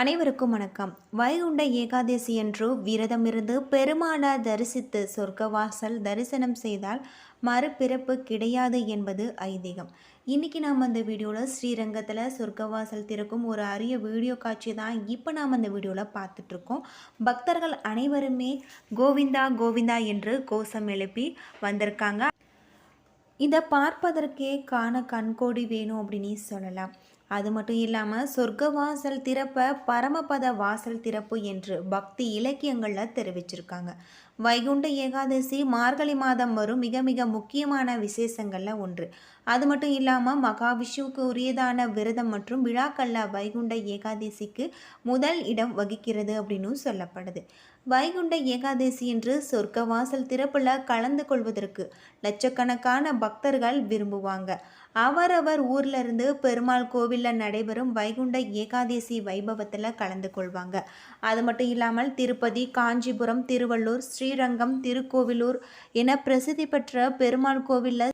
அனைவருக்கும் வணக்கம். வைகுண்ட ஏகாதசி என்று விரதமிருந்து பெருமாளை தரிசித்து சொர்க்கவாசல் தரிசனம் செய்தால் மறுபிறப்பு கிடையாது என்பது ஐதீகம். இன்னைக்கு நாம் அந்த வீடியோவில் ஸ்ரீரங்கத்தில் சொர்க்கவாசல் திறக்கும் ஒரு அரிய வீடியோ காட்சி தான் இப்போ நாம் அந்த வீடியோவில் பார்த்துட்ருக்கோம். பக்தர்கள் அனைவருமே கோவிந்தா கோவிந்தா என்று கோஷம் எழுப்பி வந்திருக்காங்க. இதை பார்ப்பதற்கே காண கண்கோடி வேணும் அப்படின்னு சொல்லலாம். அது மட்டும் இல்லாமல் சொர்க்க வாசல் திறப்ப பரமபத வாசல் திறப்பு என்று பக்தி இலக்கியங்களில் தெரிவிச்சிருக்காங்க. வைகுண்ட ஏகாதசி மார்கழி மாதம் வரும் மிக மிக முக்கியமான விசேஷங்களில் ஒன்று. அது மட்டும் இல்லாமல் மகாவிஷ்ணுவுக்கு உரியதான விரதம் மற்றும் விழாக்களில் வைகுண்ட ஏகாதசிக்கு முதல் இடம் வகிக்கிறது அப்படின்னு சொல்லப்படுது. வைகுண்ட ஏகாதசி என்று சொர்க்க வாசல் திறப்பில் கலந்து கொள்வதற்கு லட்சக்கணக்கான பக்தர்கள் விரும்புவாங்க. அவரவர் ஊர்ல இருந்து பெருமாள் கோவிலில் நடைபெறும் வைகுண்ட ஏகாதசி வைபவத்தில் கலந்து கொள்வாங்க. அது மட்டும் இல்லாமல் திருப்பதி காஞ்சிபுரம் திருவள்ளூர் ஸ்ரீரங்கம் திருக்கோவிலூர் என பிரசித்தி பெற்ற பெருமாள் கோவிலில்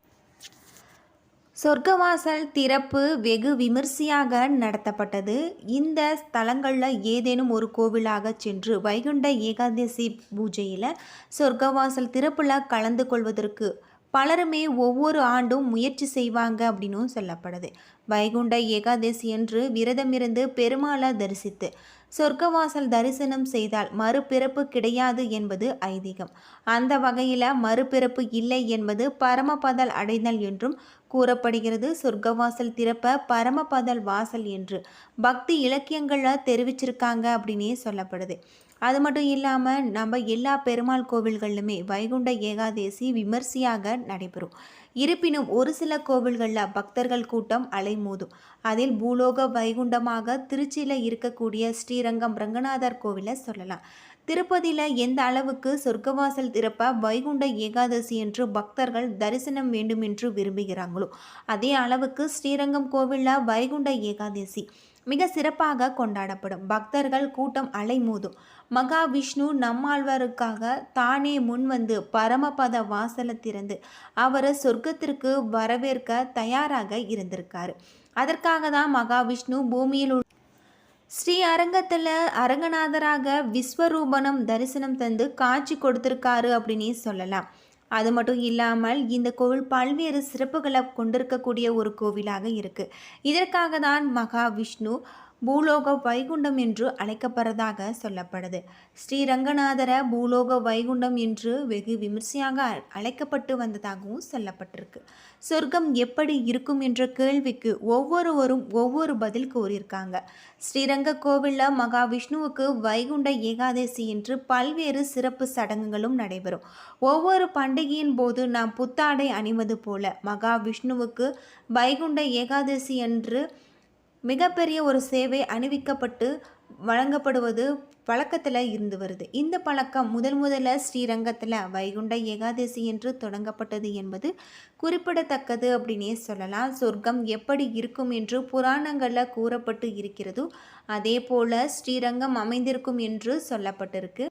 சொர்க்கவாசல் திறப்பு வெகு விமர்சையாக நடத்தப்பட்டது. இந்த ஸ்தலங்களில் ஏதேனும் ஒரு கோவிலாக சென்று வைகுண்ட ஏகாதசி பூஜையில் சொர்க்கவாசல் திறப்பில் கலந்து கொள்வதற்கு பலருமே ஒவ்வொரு ஆண்டும் முயற்சி செய்வாங்க அப்படின்னும் சொல்லப்படுது. வைகுண்ட ஏகாதசி என்று விரதமிருந்து பெருமாளை தரிசித்து சொர்க்கவாசல் தரிசனம் செய்தால் மறுபிறப்பு கிடையாது என்பது ஐதீகம். அந்த வகையில் மறுபிறப்பு இல்லை என்பது பரமபதல் அடைதல் என்றும் கூறப்படுகிறது. சொர்க்கவாசல் திறப்ப பரமபதல் வாசல் என்று பக்தி இலக்கியங்களில் தெரிவிச்சிருக்காங்க அப்படின்னே சொல்லப்படுது. அது மட்டும் இல்லாமல் நம்ம எல்லா பெருமாள் கோவில்களிலுமே வைகுண்ட ஏகாதேசி விமர்சையாக நடைபெறும். இருப்பினும் ஒரு சில கோவில்களில் பக்தர்கள் கூட்டம் அலைமோதும். அதில் பூலோக வைகுண்டமாக திருச்சியில் இருக்கக்கூடிய ஸ்ரீரங்கம் ரங்கநாதர் கோவிலை சொல்லலாம். திருப்பதியில் எந்த அளவுக்கு சொர்க்கவாசல் திறப்ப வைகுண்ட ஏகாதசி என்று பக்தர்கள் தரிசனம் வேண்டும் என்று விரும்புகிறாங்களோ அதே அளவுக்கு ஸ்ரீரங்கம் கோவிலில் வைகுண்ட ஏகாதசி மிக சிறப்பாக கொண்டாடப்படும். பக்தர்கள் கூட்டம் அலைமோதும். மகாவிஷ்ணு நம்மாழ்வாருக்காக தானே முன்வந்து பரமபத வாசலை திறந்து அவரை சொர்க்கத்திற்கு வரவேற்க தயாராக இருந்திருக்காரு. அதற்காக தான் மகாவிஷ்ணு பூமியில் உள்ள ஸ்ரீ அரங்கத்தில் அரங்கநாதராக விஸ்வரூபனம் தரிசனம் தந்து காட்சி கொடுத்துருக்காரு அப்படின்னு சொல்லலாம். அது மட்டும் இல்லாமல் இந்த கோவில் பல்வேறு சிறப்புகளை கொண்டிருக்கக்கூடிய ஒரு கோவிலாக இருக்குது இதற்காக தான் மகாவிஷ்ணு பூலோக வைகுண்டம் என்று அழைக்கப்படுறதாக சொல்லப்படுது. ஸ்ரீரங்கநாதர பூலோக வைகுண்டம் என்று வெகு விமர்சையாக அழைக்கப்பட்டு வந்ததாகவும் சொல்லப்பட்டிருக்கு. சொர்க்கம் எப்படி இருக்கும் என்ற கேள்விக்கு ஒவ்வொருவரும் ஒவ்வொரு பதில் கூறியிருக்காங்க. ஸ்ரீரங்க கோவிலில் மகாவிஷ்ணுவுக்கு வைகுண்ட ஏகாதசி என்று பல்வேறு சிறப்பு சடங்குகளும் நடைபெறும். ஒவ்வொரு பண்டிகையின் போது நாம் புத்தாடை அணிவது போல மகாவிஷ்ணுவுக்கு வைகுண்ட ஏகாதசி என்று மிகப்பெரிய ஒரு சேவை அணிவிக்கப்பட்டு வழங்கப்படுவது பழக்கத்தில் இருந்து வருது. இந்த பழக்கம் முதல் முதல்ல ஸ்ரீரங்கத்தில் வைகுண்ட ஏகாதசி என்று தொடங்கப்பட்டது என்பது குறிப்பிடத்தக்கது அப்படின்னே சொல்லலாம். சொர்க்கம் எப்படி இருக்கும் என்று புராணங்களில் கூறப்பட்டு இருக்கிறதோ அதே போல் ஸ்ரீரங்கம் அமைந்திருக்கும் என்று சொல்லப்பட்டிருக்கு.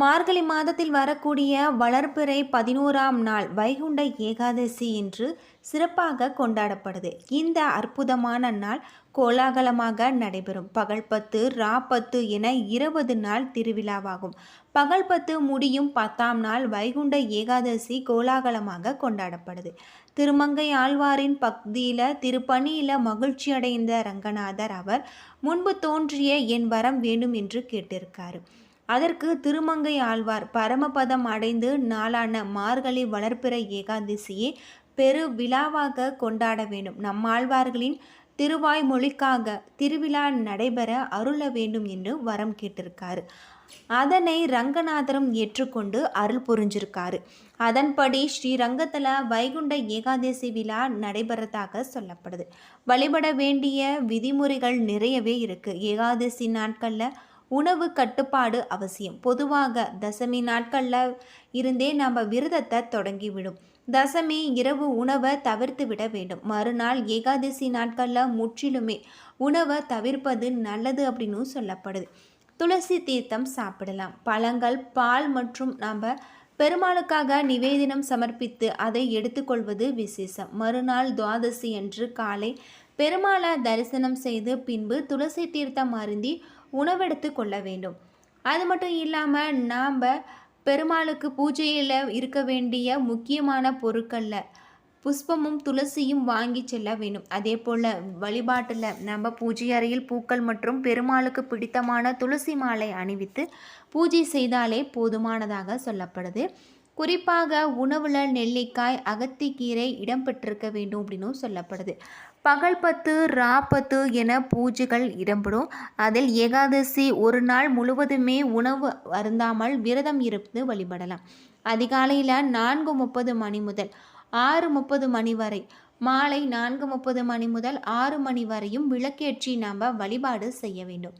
மார்கழி மாதத்தில் வரக்கூடிய வளர்ப்பிறை பதினோராம் நாள் வைகுண்ட ஏகாதசி என்று சிறப்பாக கொண்டாடப்படுது. இந்த அற்புதமான நாள் கோலாகலமாக நடைபெறும். பகல் பத்து ரா பத்து என இருபது நாள் திருவிழாவாகும். பகல் பத்து முடியும் பத்தாம் நாள் வைகுண்ட ஏகாதசி கோலாகலமாக கொண்டாடப்படுது. திருமங்கை ஆழ்வாரின் பக்தியில் திருப்பணியில் மகிழ்ச்சி அடைந்த ரங்கநாதர் அவர் முன்பு தோன்றிய என் வரம் வேண்டும் என்று கேட்டிருக்காரு. அதற்கு திருமங்கை ஆழ்வார் பரமபதம் அடைந்து நாளான மார்கழி வளர்ப்பிற ஏகாதசியை பெரு விழாவாக கொண்டாட வேண்டும். நம்மாழ்வார்களின் திருவாய் மொழிக்காக திருவிழா நடைபெற அருள வேண்டும் என்று வரம் கேட்டிருக்காரு. அதனை ரங்கநாதரும் ஏற்றுக்கொண்டு அருள் புரிஞ்சிருக்காரு. அதன்படி ஸ்ரீரங்கத்தில் வைகுண்ட ஏகாதசி விழா நடைபெறதாக சொல்லப்படுது. வழிபட வேண்டிய விதிமுறைகள் நிறையவே இருக்குது ஏகாதசி நாட்களில் உணவு கட்டுப்பாடு அவசியம். பொதுவாக தசமி நாட்களில் இருந்தே நம்ம விரதத்தை தொடங்கிவிடும். தசமி இரவு உணவை தவிர்த்து விட வேண்டும். மறுநாள் ஏகாதசி நாட்களில் முற்றிலுமே உணவை தவிர்ப்பது நல்லது அப்படின்னு சொல்லப்படுது. துளசி தீர்த்தம் சாப்பிடலாம். பழங்கள் பால் மற்றும் நாம் பெருமாளுக்காக நிவேதனம் சமர்ப்பித்து அதை எடுத்துக்கொள்வது விசேஷம். மறுநாள் துவாதசி அன்று காலை பெருமாளை தரிசனம் செய்து பின்பு துளசி தீர்த்தம் அருந்தி உணவெடுத்து கொள்ள வேண்டும். அது மட்டும் இல்லாமல் நாம் பெருமாளுக்கு பூஜையில் இருக்க வேண்டிய முக்கியமான பொருட்களில் புஷ்பமும் துளசியும் வாங்கி செல்ல வேண்டும். அதே போல் வழிபாட்டில் நம்ம பூஜை அறையில் பூக்கள் மற்றும் பெருமாளுக்கு பிடித்தமான துளசி மாலை அணிவித்து பூஜை செய்தாலே போதுமானதாக சொல்லப்படுது. குறிப்பாக உணவில் நெல்லிக்காய் அகத்திக்கீரை இடம்பெற்றிருக்க வேண்டும் அப்படின்னும் சொல்லப்படுது. பகல் பத்து ராப்பத்து என பூஜைகள் இடம்பெறும். அதில் ஏகாதசி ஒரு நாள் முழுவதுமே உணவு அருந்தாமல் விரதம் இருந்து வழிபடலாம். அதிகாலையில் நான்கு முப்பது மணி முதல் ஆறு முப்பது மணி வரை மாலை நான்கு முப்பது மணி முதல் ஆறு மணி வரையும் விளக்கேற்றி நாம் வழிபாடு செய்ய வேண்டும்.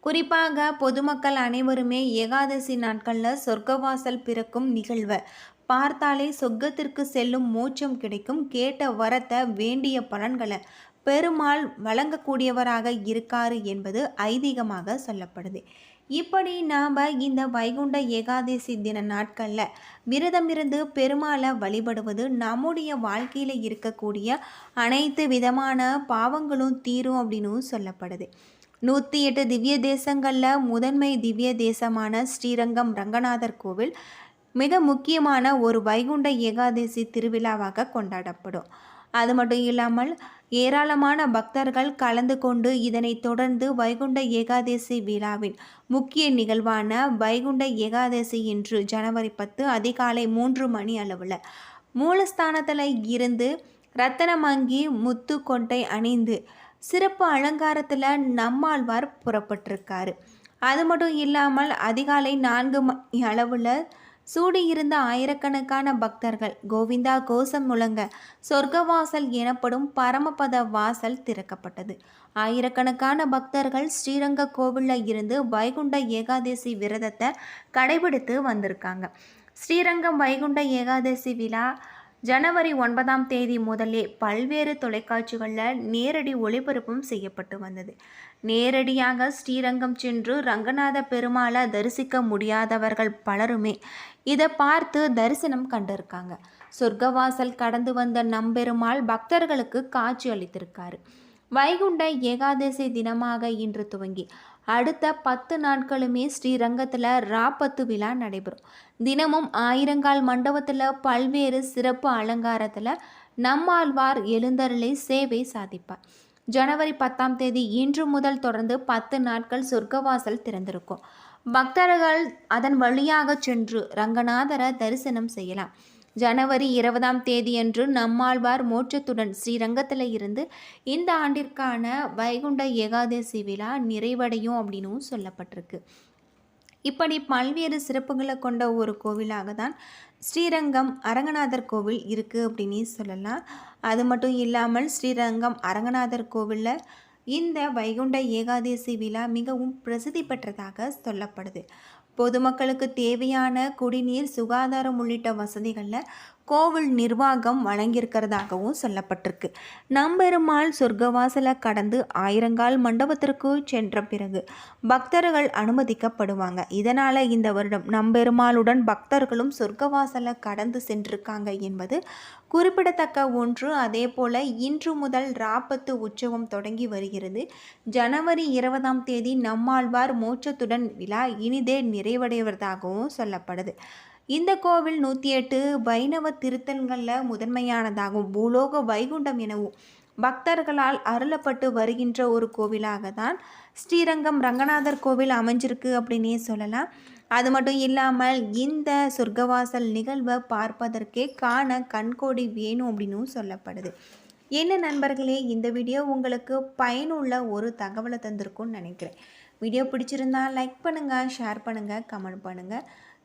குறிப்பாக பொதுமக்கள் அனைவருமே ஏகாதசி நாட்களில் சொர்க்கவாசல் பிறக்கும் நிகழ்வை. பார்த்தாலே சொர்க்கத்திற்கு செல்லும் மோட்சம் கிடைக்கும். கேட்ட வரத்தை வேண்டிய பலன்களை பெருமாள் வழங்கக்கூடியவராக இருக்காரு என்பது ஐதீகமாக சொல்லப்படுது. இப்படி நாம் இந்த வைகுண்ட ஏகாதசி தின நாட்களில் விரதமிருந்து பெருமாளை வழிபடுவது நம்முடைய வாழ்க்கையில் இருக்கக்கூடிய அனைத்து விதமான பாவங்களும் தீரும் அப்படின்னு சொல்லப்படுது. நூற்றி எட்டு திவ்ய தேசங்களில் முதன்மை திவ்ய தேசமான ஸ்ரீரங்கம் ரங்கநாதர் கோவில் மிக முக்கியமான ஒரு வைகுண்ட ஏகாதசி திருவிழாவாக கொண்டாடப்படும். அது மட்டும் இல்லாமல் ஏராளமான பக்தர்கள் கலந்து கொண்டு இதனைத் தொடர்ந்து வைகுண்ட ஏகாதசி விழாவின் முக்கிய நிகழ்வான வைகுண்ட ஏகாதசி இன்று ஜனவரி பத்து அதிகாலை மூன்று மணி அளவில் மூலஸ்தானத்தில் இருந்து ரத்தனமங்கி முத்துக்கொண்டை அணிந்து சிறப்பு அலங்காரத்தில் நம்மாழ்வார் புறப்பட்டிருக்காரு. அது மட்டும் இல்லாமல் அதிகாலை நான்கு மணி அளவில் சூடியிருந்த ஆயிரக்கணக்கான பக்தர்கள் கோவிந்தா கோஷம் முழங்க சொர்க்கவாசல் எனப்படும் பரமபத வாசல் திறக்கப்பட்டது. ஆயிரக்கணக்கான பக்தர்கள் ஸ்ரீரங்க கோவிலில் இருந்து வைகுண்ட ஏகாதசி விரதத்தை கடைபிடித்து வந்திருக்காங்க. ஸ்ரீரங்கம் வைகுண்ட ஏகாதசி விழா ஜனவரி ஒன்பதாம் தேதி முதலே பல்வேறு தொலைக்காட்சிகளில் நேரடி ஒளிபரப்பும் செய்யப்பட்டு வந்தது. நேரடியாக ஸ்ரீரங்கம் சென்று ரங்கநாத பெருமாளை தரிசிக்க முடியாதவர்கள் பலருமே இதை பார்த்து தரிசனம் கண்டிருக்காங்க. சொர்க்கவாசல் கடந்து வந்த நம்பெருமாள் பக்தர்களுக்கு காட்சி அளித்திருக்காரு. வைகுண்ட ஏகாதசி தினமாக இன்று துவங்கி அடுத்த பத்து நாட்களுமே ஸ்ரீரங்கத்தில் ராப்பத்து விழா நடைபெறும். தினமும் ஆயிரங்கால் மண்டபத்தில் பல்வேறு சிறப்பு அலங்காரத்தில் நம்மாழ்வார் எழுந்தருளை சேவை சாதிப்பார். ஜனவரி பத்தாம் தேதி இன்று முதல் தொடர்ந்து பத்து நாட்கள் சொர்க்கவாசல் திறந்திருக்கும். பக்தர்கள் அதன் வழியாக சென்று ரங்கநாதரை தரிசனம் செய்யலாம். ஜனவரி இருபதாம் தேதியன்று நம்மாழ்வார் மோட்சத்துடன் ஸ்ரீரங்கத்தில் இருந்து இந்த ஆண்டிற்கான வைகுண்ட ஏகாதசி விழா நிறைவடையும் அப்படின்னும் சொல்லப்பட்டிருக்கு. இப்படி பல்வேறு சிறப்புகளை கொண்ட ஒரு கோவிலாக தான் ஸ்ரீரங்கம் அரங்கநாதர் கோவில் இருக்குது அப்படின்னு சொல்லலாம். அது மட்டும் இல்லாமல் ஸ்ரீரங்கம் அரங்கநாதர் கோவிலில் இந்த வைகுண்ட ஏகாதசி விழா மிகவும் பிரசித்தி பெற்றதாக சொல்லப்படுது. பொதுமக்களுக்கு தேவையான குடிநீர் சுகாதாரம் உள்ளிட்ட வசதிகளில் கோவில் நிர்வாகம் வழங்கியிருக்கிறதாகவும் சொல்லப்பட்டிருக்கு. நம்பெருமாள் சொர்க்கவாசலை கடந்து ஆயிரங்கால் மண்டபத்திற்கு சென்ற பிறகு பக்தர்கள் அனுமதிக்கப்படுவாங்க. இதனால் இந்த வருடம் நம்பெருமாளுடன் பக்தர்களும் சொர்க்கவாசலை கடந்து சென்றிருக்காங்க என்பது குறிப்பிடத்தக்க ஒன்று. அதே போல் இன்று முதல் ராப்பத்து உற்சவம் தொடங்கி வருகிறது. ஜனவரி இருபதாம் தேதி நம்மாழ்வார் மோட்சத்துடன் விழா இனிதே நிறைவடைவதாகவும் சொல்லப்படுது. இந்த கோவில் நூற்றி எட்டு வைணவ திருத்தன்களில் முதன்மையானதாகும். பூலோக வைகுண்டம் எனவும் பக்தர்களால் அருளப்பட்டு வருகின்ற ஒரு கோவிலாக தான் ஸ்ரீரங்கம் ரங்கநாதர் கோவில் அமைஞ்சிருக்கு அப்படின்னே சொல்லலாம். அது மட்டும் இல்லாமல் இந்த சொர்க்கவாசல் நிகழ்வை பார்ப்பதற்கே காண கண்கோடி வேணும் அப்படின்னும் சொல்லப்படுது. என்ன நண்பர்களே இந்த வீடியோ உங்களுக்கு பயனுள்ள ஒரு தகவலை தந்திருக்கும்னு நினைக்கிறேன். வீடியோ பிடிச்சிருந்தா லைக் பண்ணுங்கள் ஷேர் பண்ணுங்கள் கமெண்ட் பண்ணுங்கள்